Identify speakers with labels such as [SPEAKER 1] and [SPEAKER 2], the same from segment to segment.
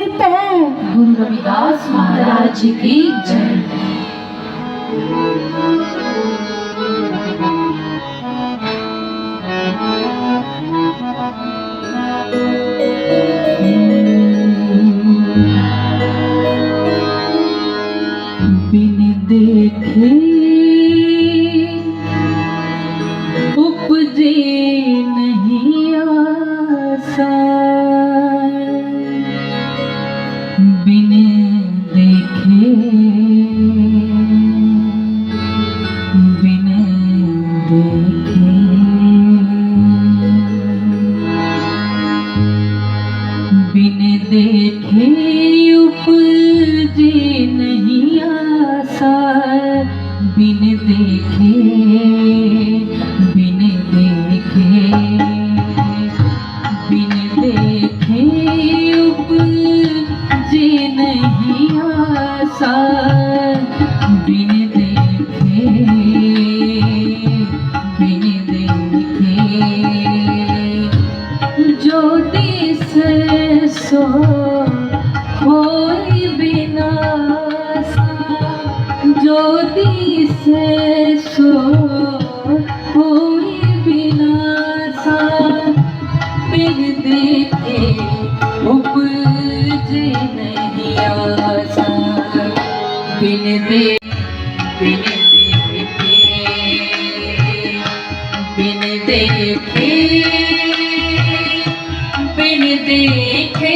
[SPEAKER 1] सिर पे
[SPEAKER 2] गुरु रविदास महाराज की जय।
[SPEAKER 1] बिन देखे ज्योति से सो कोई विनाशा बिन देखे उपजे नहीं आशा बिन दे बिन देखे बिन देखे बिन देखे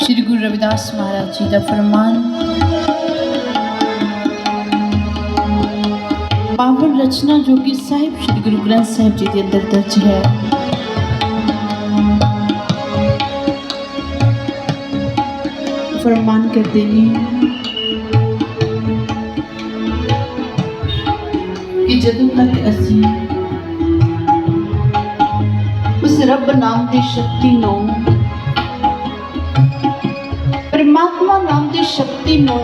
[SPEAKER 2] श्री गुरु रविदास महाराज जी का फरमान पावन रचना जो कि साहिब श्री गुरु ग्रंथ साहिब जी के अंदर दर्ज है फरमान करते हैं कि जदों तक असी ਉਸ ਰੱਬ ਨਾਮ ਦੀ ਸ਼ਕਤੀ ਨੂੰ ਪਰਮਾਤਮਾ ਨਾਮ ਦੀ ਸ਼ਕਤੀ ਨੂੰ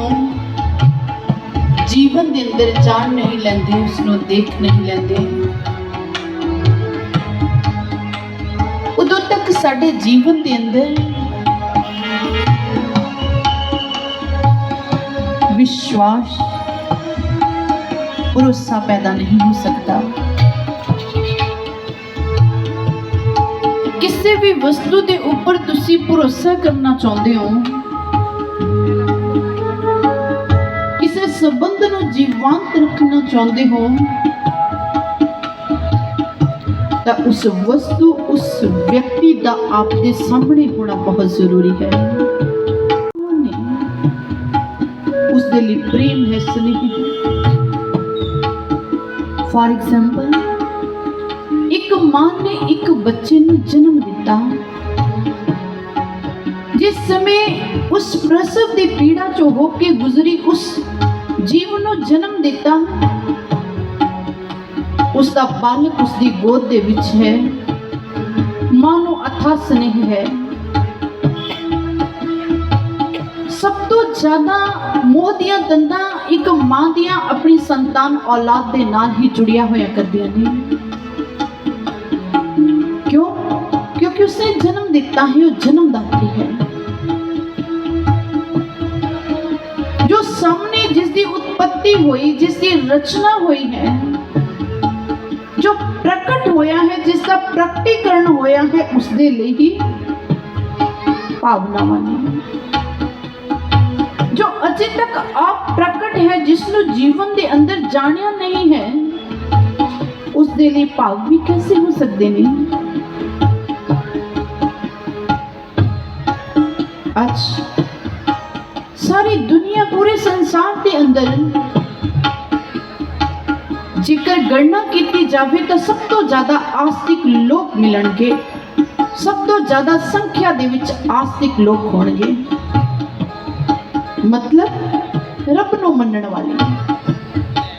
[SPEAKER 2] ਜੀਵਨ ਦੇ ਅੰਦਰ ਜਾਣ ਨਹੀਂ ਲੈਂਦੇ ਉਸ ਨੂੰ ਦੇਖ ਨਹੀਂ ਲੈਂਦੇ ਉਦੋਂ ਤੱਕ ਸਾਡੇ ਜੀਵਨ ਦੇ ਅੰਦਰ ਵਿਸ਼ਵਾਸ ਭਰੋਸਾ ਪੈਦਾ ਨਹੀਂ ਹੋ ਸਕਦਾ ਕਿਸੇ ਵੀ ਵਸਤੂ ਦੇ ਉੱਪਰ ਤੁਸੀਂ ਭਰੋਸਾ ਕਰਨਾ ਚਾਹੁੰਦੇ ਹੋ? ਕਿਸੇ ਸੰਬੰਧ ਨੂੰ ਜੀਵੰਤ ਰੱਖਣਾ ਚਾਹੁੰਦੇ ਹੋ? ਤਾਂ ਉਸ ਵਸਤੂ, ਉਸ ਵਿਅਕਤੀ ਦਾ ਆਪ ਦੇ ਸਾਹਮਣੇ ਹੋਣਾ ਬਹੁਤ ਜ਼ਰੂਰੀ ਹੈ। ਉਹਨੇ ਉਸ ਦੇ ਲਈ ਪ੍ਰੇਮ ਹੈ, ਸਨੇਹ। ਫਾਰ ਐਗਜ਼ਾਮਪਲ ਮਾਂ ਨੇ ਇੱਕ ਬੱਚੇ ਨੂੰ ਜਨਮ ਦਿੱਤਾ। ਜਿਸ ਸਮੇਂ ਉਸ ਪ੍ਰਸਵ ਦੀ ਪੀੜਾ ਚੋਂ ਹੋ ਕੇ ਗੁਜ਼ਰੀ, ਉਸ ਜੀਵ ਨੂੰ ਜਨਮ ਦਿੱਤਾ। ਉਸ ਦਾ ਬਾਲਕ ਉਸ ਦੀ ਗੋਦ ਦੇ ਵਿੱਚ ਹੈ। ਮਾਂ ਨੂੰ ਅਥਾ ਸਨੇਹ ਹੈ। ਸਭ ਤੋਂ ਜ਼ਿਆਦਾ ਮੋਹ ਦੀਆਂ ਦੰਦਾਂ ਇੱਕ ਮਾਂ ਦੀਆਂ ਆਪਣੀ ਸੰਤਾਨ ਔਲਾਦ ਦੇ ਨਾਲ ਹੀ ਜੁੜੀਆਂ ਹੋਇਆ ਕਰਦੀਆਂ ਨੇ। ਕਿਉਂਕਿ ਉਸਨੇ ਜਨਮ ਦਿੱਤਾ ਹੈ ਉਹ ਜਨਮਦਾਤੀ ਹੈ ਜੋ ਸਾਹਮਣੇ ਜਿਸ ਦੀ ਉਤਪਤੀ ਹੋਈ ਜਿਸ ਦੀ ਰਚਨਾ ਹੋਈ ਹੈ ਜੋ ਪ੍ਰਗਟ ਹੋਇਆ ਹੈ ਜਿਸ ਦਾ ਪ੍ਰਗਟੀਕਰਨ ਹੋਇਆ ਹੈ ਉਸ ਦੇ ਲਈ ਹੀ ਭਾਵਨਾਵਾਂ ਨੇ ਜੋ ਅਜੇ ਤੱਕ ਆਪ ਪ੍ਰਗਟ ਹੈ ਜਿਸ ਨੂੰ ਜੀਵਨ ਦੇ ਅੰਦਰ ਜਾਣਿਆ ਨਹੀਂ ਹੈ ਉਸ ਦੇ ਲਈ ਅੱਜ ਸਾਰੀ ਦੁਨੀਆ ਪੂਰੇ ਸੰਸਾਰ ਦੇ ਅੰਦਰ ਜੇਕਰ ਗਣਨਾ ਕੀਤੀ ਜਾਵੇ ਤਾਂ ਸਭ ਤੋਂ ਜ਼ਿਆਦਾ ਆਸਤਿਕ ਲੋਕ ਮਿਲਣਗੇ। ਸਭ ਤੋਂ ਜ਼ਿਆਦਾ ਸੰਖਿਆ ਦੇ ਵਿੱਚ ਆਸਤਿਕ ਲੋਕ ਹੋਣਗੇ। ਮਤਲਬ ਰੱਬ ਨੂੰ ਮੰਨਣ ਵਾਲੇ।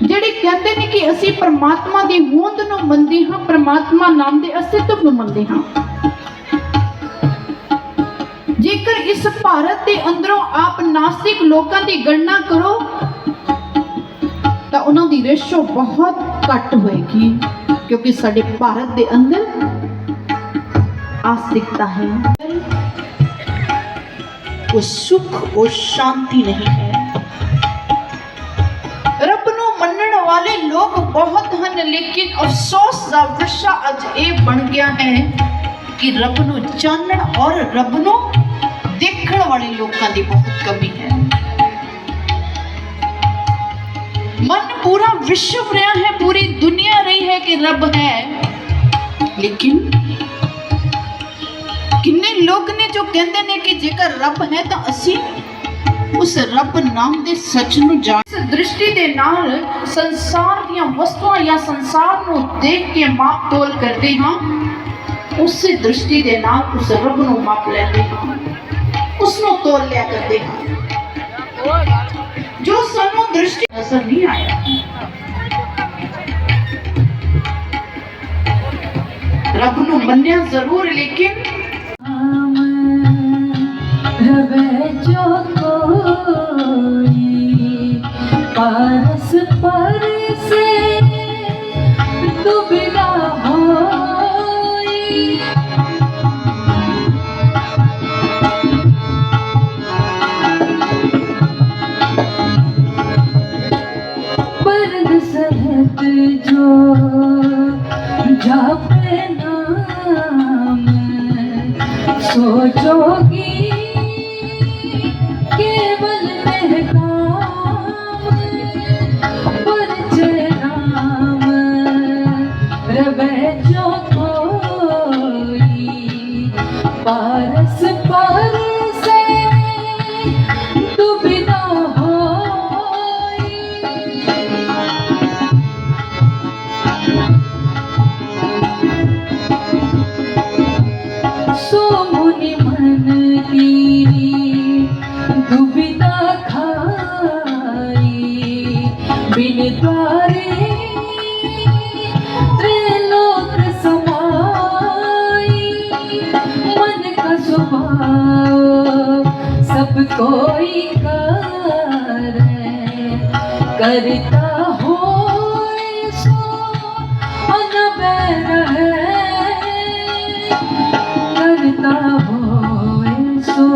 [SPEAKER 2] ਜਿਹੜੇ ਕਹਿੰਦੇ ਨੇ ਕਿ ਅਸੀਂ ਪਰਮਾਤਮਾ ਦੀ ਹੋਂਦ ਨੂੰ ਮੰਨਦੇ ਹਾਂ, ਪਰਮਾਤਮਾ ਨਾਮ ਦੇ ਅਸਤਿਤਵ ਨੂੰ ਮੰਨਦੇ ਹਾਂ। ਭਾਰਤ ਦੇ ਅੰਦਰੋਂ ਆਪ ਨਾਸਤਿਕ ਲੋਕਾਂ ਦੀ ਗਣਨਾ ਕਰੋ, ਤਾਂ ਉਹਨਾਂ ਦੀ ਰੇਸ਼ੋ ਬਹੁਤ ਘੱਟ ਹੋਏਗੀ, ਕਿਉਂਕਿ ਸਾਡੇ ਭਾਰਤ ਦੇ ਅੰਦਰ ਆਸਤਿਕਤਾ ਹੈ। ਉਹ ਸੁਖ, ਉਹ ਸ਼ਾਂਤੀ ਨਹੀਂ ਹੈ। ਰੱਬ ਨੂੰ ਮੰਨਣ ਵਾਲੇ ਲੋਕ ਬਹੁਤ ਹਨ, ਲੇਕਿਨ ਅਫਸੋਸ ਦਾ ਵਿਸ਼ਾ ਅੱਜ ਇਹ ਬਣ ਗਿਆ ਹੈ ਕਿ ਰੱਬ ਨੂੰ ਜਾਣਨ ਔਰ ਰੱਬ ਨੂੰ ਦੇਖਣ ਵਾਲੇ ਲੋਕਾਂ ਦੀ ਬਹੁਤ ਕਮੀ ਹੈ। ਮਨ ਪੂਰਾ ਵਿਸ਼ਵ ਰਿਹਾ ਹੈ, ਪੂਰੀ ਦੁਨੀਆ ਰਹੀ ਹੈ ਕਿ ਰੱਬ ਹੈ। ਲੇਕਿਨ ਕਿੰਨੇ ਲੋਕ ਨੇ ਜੋ ਕਹਿੰਦੇ ਨੇ ਕਿ ਜੇਕਰ ਰੱਬ ਹੈ ਤਾਂ ਅਸੀਂ ਉਸ ਰੱਬ ਨਾਮ ਦੇ ਸੱਚ ਨੂੰ ਜਾਣ ਇਸ ਦ੍ਰਿਸ਼ਟੀ ਦੇ ਨਾਲ ਸੰਸਾਰ ਦੀਆਂ ਵਸਤੂਆਂ ਜਾਂ ਸੰਸਾਰ ਨੂੰ ਦੇਖ ਕੇ ਮਾਪ ਤੋਲ ਕਰਦੇ ਹਾਂ, ਉਸੇ ਦ੍ਰਿਸ਼ਟੀ ਦੇ ਨਾਲ ਉਸ ਰੱਬ ਨੂੰ ਮਾਪ ਲੈਂਦੇ ਹਾਂ। ਉਸ ਨੂੰ ਤੋਲ ਲਿਆ ਕਰਦੇ ਹਾਂ ਜੋ ਸਾਨੂੰ ਦ੍ਰਿਸ਼ਟੀ ਨਜ਼ਰ ਨਹੀਂ ਆਇਆ ਰੱਬ ਨੂੰ ਮੰਨਿਆ ਜ਼ਰੂਰ
[SPEAKER 1] जापे नाम सोचोगी केवल महकाम परिचय नाम रवे कोई कर करता हो सो अनबैर है करता हो सो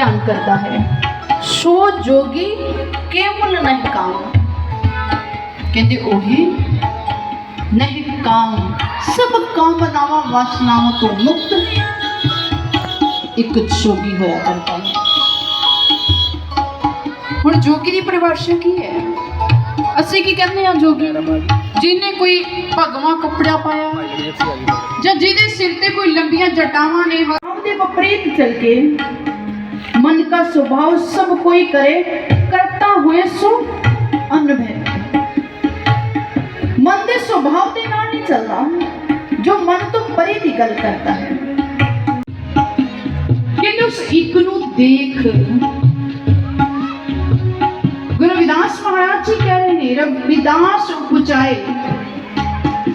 [SPEAKER 2] ਧਿਆਨ ਕਰਦਾ ਹੈ। ਸੋ ਜੋਗੀ ਕੇਵਲ ਨਹੀਂ ਕਾਮ। ਕਹਿੰਦੇ ਉਹੀ ਨਹੀਂ ਕਾਮ। ਸਭ ਕਾਮਨਾਵਾਂ, ਵਾਸਨਾਵਾਂ ਤੋਂ ਮੁਕਤ ਇੱਕ ਜੋਗੀ ਹੋਇਆ ਕਰਦਾ ਹੈ। ਹੁਣ ਜੋਗੀ ਦੀ ਪਰਿਭਾਸ਼ਾ ਕੀ ਹੈ? ਅਸੀਂ ਕੀ ਕਹਿੰਦੇ ਹਾਂ ਜੋਗੀ? ਜਿਹਨੇ ਕੋਈ ਭਗਵਾ ਕੱਪੜਾ ਪਾਇਆ ਜਾਂ ਜਿਹਦੇ ਸਿਰ ਤੇ ਕੋਈ ਲੰਬੀਆਂ ਜਟਾਵਾਂ ਨੇ ਹਰ ਦੇ ਵਿਪਰੀਤ ਚਲ ਕੇ ਮਨ का स्वभाव सब कोई करे करता हुए सो अनभय ਮਨ ਦੇ ਸੁਭਾਅ ਦੇ ਨਾਲ ਨਹੀਂ ਚੱਲਦਾ ਜੋ ਮਨ ਤੋਂ ਪਰੇ ਦੀ ਗੱਲ ਕਰਦਾ ਹੈ ਕਹਿੰਦੇ ਉਸ ਇੱਕ ਨੂੰ ਦੇਖ ਗੁਰੂ ਵਿਦਾਸ ਮਹਾਰਾਜ ਜੀ ਕਹਿ ਰਹੇ ਨੇ ਰਵਿਦਾਸ ਉਪਚਾਏ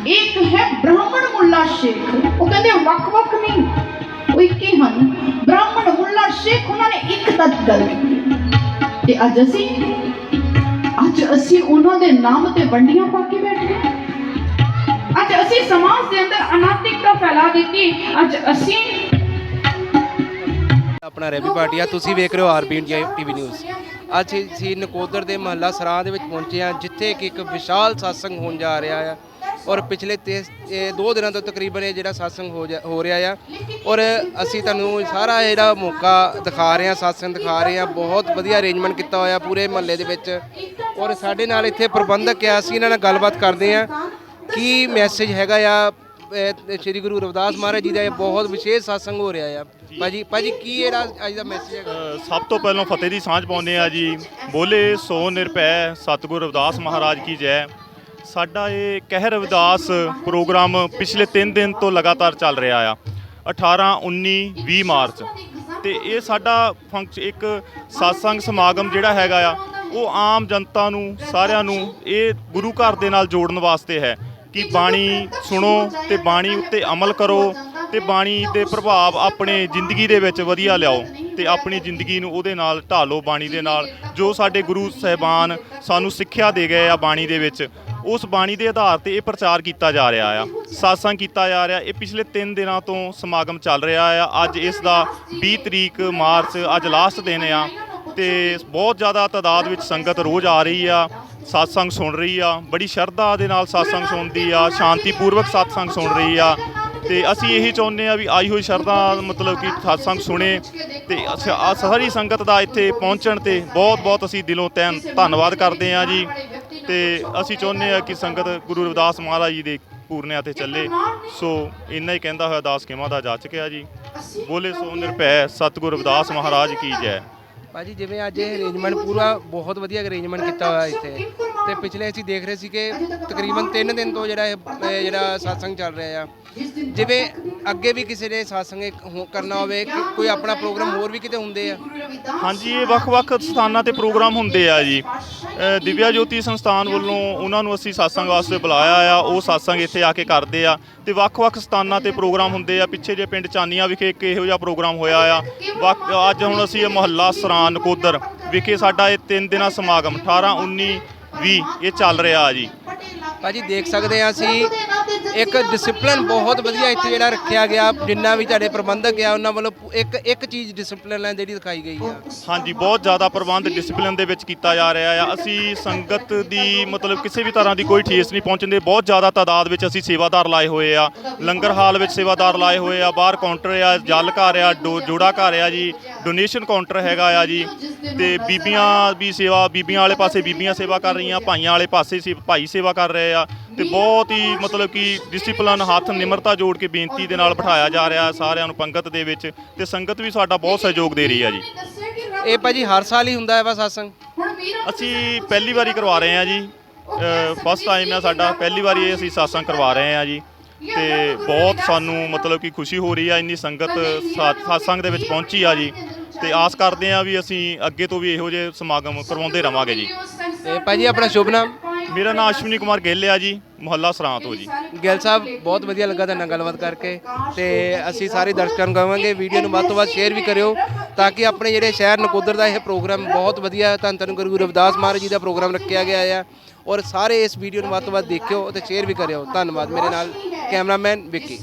[SPEAKER 2] ਇੱਕ ਹੈ ਬ੍ਰਾਹਮਣ ਮੁੱਲਾ ਸ਼ੇਖ ਉਹ ਕਹਿੰਦੇ ਵੱਖ-ਵੱਖ ਨਹੀਂ ਉਹ ਇੱਕ ਹਨ। ਬ੍ਰਾਹਮਣ ਮੁੱਲਾ ਸ਼ੇਖ ਉਹਨਾਂ ਨੇ ਇੱਕ ਤੱਕ ਗੱਲ ਤੇ ਅੱਜ ਅਸੀਂ ਅੱਜ ਅਸੀਂ ਉਹਨਾਂ ਦੇ ਨਾਮ ਤੇ ਵੰਡੀਆਂ ਪਾ ਕੇ ਬੈਠੇ। ਅੱਜ ਅਸੀਂ ਸਮਾਜ ਦੇ ਅੰਦਰ ਅਨਾਤਿਕਤਾ ਫੈਲਾ ਦਿੱਤੀ। ਅੱਜ ਅਸੀਂ
[SPEAKER 3] ਆਪਣਾ ਰੈਵੀ ਪਾਰਟੀ ਆ। ਤੁਸੀਂ ਵੇਖ ਰਹੇ ਹੋ ਆਰਬੀ ਇੰਡੀਆ ਟੀਵੀ ਨਿਊਜ਼। ਅੱਜ ਅਸੀਂ ਨਕੋਦਰ ਦੇ ਮਹੱਲਾ ਸਰਾਂ ਦੇ ਵਿੱਚ ਪਹੁੰਚੇ ਆ ਜਿੱਥੇ ਕਿ ਇੱਕ ਵਿਸ਼ਾਲ satsang ਹੋਣ ਜਾ ਰਿਹਾ ਆ। ਔਰ ਪਿਛਲੇ ਤੇ ਦੋ ਦਿਨਾਂ ਤੋਂ ਤਕਰੀਬਨ ਇਹ ਜਿਹੜਾ satsang ਹੋ ਜਾ- ਹੋ ਰਿਹਾ ਆ। ਔਰ ਅਸੀਂ ਤੁਹਾਨੂੰ ਸਾਰਾ ਜਿਹੜਾ ਮੌਕਾ ਦਿਖਾ ਰਹੇ ਹਾਂ, satsang ਦਿਖਾ ਰਹੇ ਹਾਂ। ਬਹੁਤ ਵਧੀਆ ਅਰੇਂਜਮੈਂਟ ਕੀਤਾ ਹੋਇਆ ਪੂਰੇ ਮਹੱਲੇ ਦੇ ਵਿੱਚ। ਔਰ ਸਾਡੇ ਨਾਲ ਇੱਥੇ ਪ੍ਰਬੰਧਕ ਆ, ਅਸੀਂ ਇਹਨਾਂ ਨਾਲ ਗੱਲਬਾਤ ਕਰਦੇ ਹਾਂ ਕੀ ਮੈਸੇਜ ਹੈਗਾ ਆ। ਸ੍ਰੀ ਗੁਰੂ ਰਵਿਦਾਸ ਮਹਾਰਾਜ ਜੀ ਦਾ ਇਹ ਬਹੁਤ ਵਿਸ਼ੇਸ਼ satsang ਹੋ ਰਿਹਾ ਆ। ਭਾਜੀ ਭਾਜੀ, ਕੀ ਇਹਦਾ ਅੱਜ ਦਾ ਮੈਸੇਜ ਹੈਗਾ?
[SPEAKER 4] ਸਭ ਤੋਂ ਪਹਿਲਾਂ ਫਤਿਹ ਦੀ ਸਾਂਝ ਪਾਉਂਦੇ ਆ ਜੀ। ਬੋਲੇ ਸੋ ਨਿਰਭੈ, ਸਤਿਗੁਰ ਰਵਿਦਾਸ ਮਹਾਰਾਜ ਕੀ ਜੈ। ਸਾਡਾ ਇਹ ਕਹਿਰ ਰਵਿਦਾਸ ਪ੍ਰੋਗਰਾਮ ਪਿਛਲੇ 3 ਦਿਨ ਤੋਂ ਲਗਾਤਾਰ ਚੱਲ ਰਿਹਾ ਆ। 18 19 20 ਮਾਰਚ। ਤੇ ਇਹ ਸਾਡਾ ਫੰਕਸ਼ਨ ਇੱਕ satsang ਸਮਾਗਮ ਜਿਹੜਾ ਹੈਗਾ ਆ, ਉਹ ਆਮ ਜਨਤਾ ਨੂੰ, ਸਾਰਿਆਂ ਨੂੰ ਇਹ ਗੁਰੂ ਘਰ ਦੇ ਨਾਲ ਜੋੜਨ ਵਾਸਤੇ ਹੈ ਕਿ ਬਾਣੀ ਸੁਣੋ ਤੇ ਬਾਣੀ ਉੱਤੇ ਅਮਲ ਕਰੋ ਤੇ ਬਾਣੀ ਦੇ ਪ੍ਰਭਾਵ ਆਪਣੇ ਜ਼ਿੰਦਗੀ ਦੇ ਵਿੱਚ ਵਧੀਆ ਲਿਆਓ ਤੇ ਆਪਣੀ ਜ਼ਿੰਦਗੀ ਨੂੰ ਉਹਦੇ ਨਾਲ ਢਾਲੋ ਬਾਣੀ ਦੇ ਨਾਲ। ਜੋ ਸਾਡੇ ਗੁਰੂ ਸਾਹਿਬਾਨ ਸਾਨੂੰ ਸਿੱਖਿਆ ਦੇ ਗਏ ਆ ਬਾਣੀ ਦੇ ਵਿੱਚ ਉਸ ਬਾਣੀ ਦੇ ਆਧਾਰ ਤੇ ਇਹ ਪ੍ਰਚਾਰ ਕੀਤਾ ਜਾ ਰਿਹਾ ਆ, ਸਾਸਾਂ ਕੀਤਾ ਜਾ ਰਿਹਾ, ਇਹ ਪਿਛਲੇ 3 ਦਿਨਾਂ ਤੋਂ ਸਮਾਗਮ ਚੱਲ ਰਿਹਾ ਆ। ਅੱਜ ਇਸ ਦਾ 20 ਤਰੀਕ ਮਾਰਚ, ਅੱਜ ਲਾਸਟ ਦਿਨ ਆ ਤੇ ਬਹੁਤ ਜ਼ਿਆਦਾ ਤਾਦਾਦ ਵਿੱਚ ਸੰਗਤ ਰੋਜ਼ ਆ ਰਹੀ ਆ satsang ਸੁਣ ਰਹੀ ਆ, ਬੜੀ ਸ਼ਰਧਾ ਦੇ ਨਾਲ satsang ਸੁਣਦੀ ਆ, ਸ਼ਾਂਤੀਪੂਰਵਕ satsang ਸੁਣ ਰਹੀ ਆ ਤੇ ਅਸੀਂ ਇਹੀ ਚਾਹੁੰਦੇ ਆ ਵੀ ਆਈ ਹੋਈ ਸ਼ਰਧਾ ਮਤਲਬ ਕਿ satsang ਸੁਣੇ ਤੇ ਅਸ- ਸਾਰੀ ਸੰਗਤ ਦਾ ਇੱਥੇ ਪਹੁੰਚਣ ਤੇ ਬਹੁਤ ਬਹੁਤ ਅਸੀਂ ਦਿਲੋਂ ਤੈਨ ਧੰਨਵਾਦ ਕਰਦੇ ਆ ਜੀ। ਤੇ ਅਸੀਂ ਚਾਹੁੰਦੇ ਆ ਕਿ ਸੰਗਤ ਗੁਰੂ ਰਵਿਦਾਸ ਮਹਾਰਾਜ ਜੀ ਦੇ ਪੂਰਨਿਆਂ ਤੇ ਚੱਲੇ। ਸੋ ਇੰਨਾ ਹੀ ਕਹਿੰਦਾ ਹੋਇਆ ਦਾਸ ਕਿਮਾ ਦਾ ਜਾ ਚੁੱਕਿਆ ਜੀ। ਬੋਲੇ ਸੋ ਨਿਰਭੈ ਸਤਿਗੁਰ ਰਵਿਦਾਸ ਮਹਾਰਾਜ ਕੀ ਜੈ।
[SPEAKER 3] ਭਾਜੀ, ਜਿਵੇਂ ਅੱਜ ਇਹ ਅਰੇਂਜਮੈਂਟ ਪੂਰਾ ਬਹੁਤ ਵਧੀਆ ਅਰੇਂਜਮੈਂਟ ਕੀਤਾ ਹੋਇਆ ਇੱਥੇ। ਤੇ ਪਿਛਲੇ ਅਸੀਂ ਦੇਖ ਰਹੇ ਸੀ ਕਿ ਤਕਰੀਬਨ 3 ਦਿਨ ਤੋਂ ਜਿਹੜਾ ਇਹ ਇਹ ਜਿਹੜਾ satsang ਚੱਲ ਰਿਹਾ ਆ। ਜਿਵੇਂ ਅੱਗੇ ਵੀ ਕਿਸੇ ਨੇ satsang ਹੋ- ਕਰਨਾ ਹੋਵੇ ਕਿ ਕੋਈ ਆਪਣਾ ਪ੍ਰੋਗਰਾਮ ਹੋਰ ਵੀ ਕਿਤੇ ਹੁੰਦੇ ਆ?
[SPEAKER 4] ਹਾਂਜੀ ਇਹ ਵੱਖ-ਵੱਖ ਸਥਾਨਾਂ ਤੇ ਪ੍ਰੋਗਰਾਮ ਹੁੰਦੇ ਆ ਜੀ। ਅ, ਦਿਵਿਆ ਜੋਤੀ ਸੰਸਥਾਨ ਵੱਲੋਂ ਉਹਨਾਂ ਨੂੰ ਅਸੀਂ satsang ਵਾਸਤੇ ਬੁਲਾਇਆ ਆ ਉਹ satsang ਇੱਥੇ ਆ ਕੇ ਕਰਦੇ ਆ ਤੇ ਵੱਖ-ਵੱਖ ਸਥਾਨਾਂ ਤੇ ਪ੍ਰੋਗਰਾਮ ਹੁੰਦੇ ਆ। ਪਿੱਛੇ ਜੇ ਪਿੰਡ ਚਾਨੀਆਂ ਵਿਖੇ ਇੱਕ ਇਹੋ ਜਿਹਾ ਪ੍ਰੋਗਰਾਮ ਹੋਇਆ ਆ। ਵੱਖ- ਅੱਜ ਹੁਣ ਅਸੀਂ ਇਹ ਮੁਹੱਲਾ ਸਰਾਂ ਨਕੋਦਰ ਵਿਖੇ ਸਾਡਾ ਇਹ ਤਿੰਨ ਦਿਨਾਂ ਸਮਾਗਮ 18 19 20 ਇਹ ਚੱਲ ਰਿਹਾ ਜੀ।
[SPEAKER 3] ਭਾਜੀ ਦੇਖ ਸਕਦੇ ਆ ਅਸੀਂ ਇੱਕ ਡਿਸਪਲਿਨ ਬਹੁਤ ਵਧੀਆ ਇੱਥੇ ਜਿਹੜਾ ਰੱਖਿਆ ਗਿਆ, ਜਿੰਨਾ ਵੀ ਤੁਹਾਡੇ ਪ੍ਰਬੰਧਕ ਆ, ਉਹਨਾਂ ਵੱਲੋਂ ਪੂ- ਇੱਕ ਇੱਕ ਚੀਜ਼ ਡਿਸਪਲਿਨ ਹੈ ਜਿਹੜੀ ਦਿਖਾਈ ਗਈ ਆ।
[SPEAKER 4] ਹਾਂਜੀ, ਬਹੁਤ ਜ਼ਿਆਦਾ ਪ੍ਰਬੰਧ ਡਿਸਪਲਿਨ ਦੇ ਵਿੱਚ ਕੀਤਾ ਜਾ ਰਿਹਾ ਆ। ਅਸੀਂ ਸੰਗਤ ਦੀ ਮਤਲਬ ਕਿਸੇ ਵੀ ਤਰ੍ਹਾਂ ਦੀ ਕੋਈ ਠੇਸ ਨਹੀਂ ਪਹੁੰਚਣ ਦੇ ਬਹੁਤ ਜ਼ਿਆਦਾ ਤਾਦਾਦ ਵਿੱਚ ਅਸੀਂ ਸੇਵਾਦਾਰ ਲਾਏ ਹੋਏ ਆ। ਲੰਗਰ ਹਾਲ ਵਿੱਚ ਸੇਵਾਦਾਰ ਲਾਏ ਹੋਏ ਆ। ਬਾਹਰ ਕਾਊਂਟਰ ਆ, ਜਲ ਘਰ ਆ, ਡੋ- ਜੋੜਾ ਘਰ ਆ ਜੀ। ਡੋਨੇਸ਼ਨ ਕਾਊਂਟਰ ਹੈਗਾ ਆ ਜੀ। ਤੇ ਬੀਬੀਆਂ ਵੀ ਸੇਵਾ, ਬੀਬੀਆਂ ਵਾਲੇ ਪਾਸੇ ਬੀਬੀਆਂ ਸੇਵਾ ਕਰ ਰਹੀਆਂ, ਭਾਈਆਂ ਵਾਲੇ ਪਾਸੇ ਸੇ ਭਾਈ ਸੇਵਾ ਕਰ ਰਹੇ ਆ। ਤੇ ਬਹੁਤ ਹੀ ਮਤਲਬ ਕਿ ਡਿਸਪਲਿਨ ਹੱਥ ਨਿਮਰਤਾ ਜੋੜ ਕੇ ਬੇਨਤੀ ਦੇ ਨਾਲ ਬਿਠਾਇਆ ਜਾ ਰਿਹਾ ਸਾਰਿਆਂ ਨੂੰ ਪੰਗਤ ਦੇ ਵਿੱਚ ਤੇ ਸੰਗਤ ਵੀ ਸਾਡਾ ਬਹੁਤ ਸਹਿਯੋਗ ਦੇ ਰਹੀ ਆ ਜੀ।
[SPEAKER 3] ਇਹ ਭਾਜੀ ਹਰ ਸਾਲ ਹੀ ਹੁੰਦਾ ਹੈ ਵਾ satsang
[SPEAKER 4] ਅਸੀਂ ਪਹਿਲੀ ਵਾਰੀ ਕਰਵਾ ਰਹੇ ਹਾਂ ਜੀ। ਫਸਟ ਟਾਈਮ ਹੈ ਸਾਡਾ। ਪਹਿਲੀ ਵਾਰੀ ਇਹ ਅਸੀਂ satsang ਕਰਵਾ ਰਹੇ ਹਾਂ ਜੀ। ਤੇ ਬਹੁਤ ਸਾਨੂੰ ਮਤਲਬ ਕਿ ਖੁਸ਼ੀ ਹੋ ਰਹੀ ਆ ਇੰਨੀ ਸੰਗਤ ਸਾ- satsang ਦੇ ਵਿੱਚ ਪਹੁੰਚੀ ਆ ਜੀ। ਤੇ ਆਸ ਕਰਦੇ ਆ ਵੀ ਅਸੀਂ ਅੱਗੇ ਤੋਂ ਵੀ ਇਹੋ ਜਿਹੇ ਸਮਾਗਮ ਕਰਵਾਉਂਦੇ ਰਵਾਂਗੇ ਜੀ।
[SPEAKER 3] ਤੇ ਭਾਜੀ ਆਪਣਾ ਸ਼ੁਭ ਨਾਮ।
[SPEAKER 4] ਮੇਰਾ ਨਾਮ ਅਸ਼ਵਨੀ ਕੁਮਾਰ ਗਿੱਲ ਆ ਜੀ, ਮੁਹੱਲਾ ਸਰਾਂ ਤੋਂ ਜੀ।
[SPEAKER 3] ਗਿੱਲ ਸਾਹਿਬ, ਬਹੁਤ ਵਧੀਆ ਲੱਗਾ ਤੁਹਾਡੇ ਨਾਲ ਗੱਲਬਾਤ ਕਰਕੇ ਤੇ ਅਸੀਂ ਸਾਰੇ ਦਰਸ਼ਕਾਂ ਨੂੰ ਕਹਾਂਗੇ, ਵੀਡੀਓ ਨੂੰ ਵੱਧ ਤੋਂ ਵੱਧ ਸ਼ੇਅਰ ਵੀ ਕਰਿਓ ਤਾਂ ਕਿ ਆਪਣੇ ਜਿਹੜੇ ਸ਼ਹਿਰ ਨਕੋਦਰ ਦਾ ਇਹ ਪ੍ਰੋਗਰਾਮ ਬਹੁਤ ਵਧੀਆ ਧੰਨ ਧੰਨ ਗੁਰੂ ਰਵਿਦਾਸ ਮਹਾਰਾਜ ਜੀ ਦਾ ਪ੍ਰੋਗਰਾਮ ਰੱਖਿਆ ਗਿਆ ਆ ਔਰ ਸਾਰੇ ਇਸ ਵੀਡੀਓ ਨੂੰ ਵੱਧ ਤੋਂ ਵੱਧ ਦੇਖਿਓ ਤੇ ਸ਼ੇਅਰ ਵੀ ਕਰਿਓ। ਧੰਨਵਾਦ, ਮੇਰੇ ਨਾਲ ਕੈਮਰਾਮੈਨ ਵਿੱਕੀ।